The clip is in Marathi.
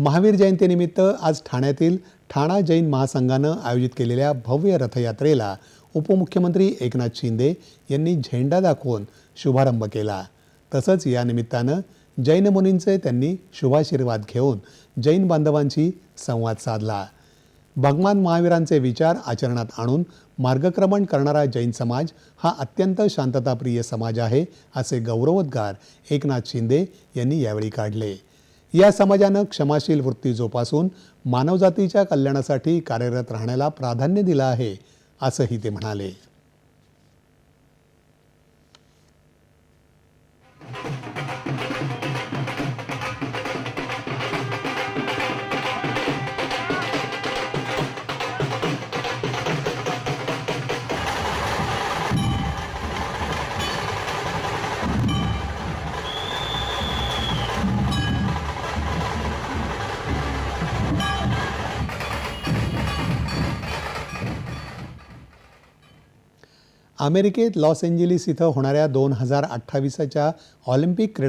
महावीर जयंतीनिमित्त आज ठाण्यातील ठाणा जैन महासंघानं आयोजित केलेल्या भव्य रथयात्रेला उपमुख्यमंत्री एकनाथ शिंदे यांनी झेंडा दाखवून शुभारंभ केला. तसंच या निमित्तानं जैन मुनींचे त्यांनी शुभाशीर्वाद घेऊन जैन बांधवांशी संवाद साधला. भगवान महावीरांचे विचार आचरणात आणून मार्गक्रमण करणारा जैन समाज हा अत्यंत शांतताप्रिय समाज आहे असे गौरवोद्गार एकनाथ शिंदे यांनी यावेळी काढले. या समाजानं क्षमाशील वृत्ती जोपासून मानवजातीच्या कल्याणासाठी कार्यरत राहण्याला प्राधान्य दिलं आहे असंही ते म्हणाले. अमेरिकेत लॉस एंजेलिस इथं होणाऱ्या दोन हजार अठ्ठावीसच्या ऑलिम्पिक क्रीडा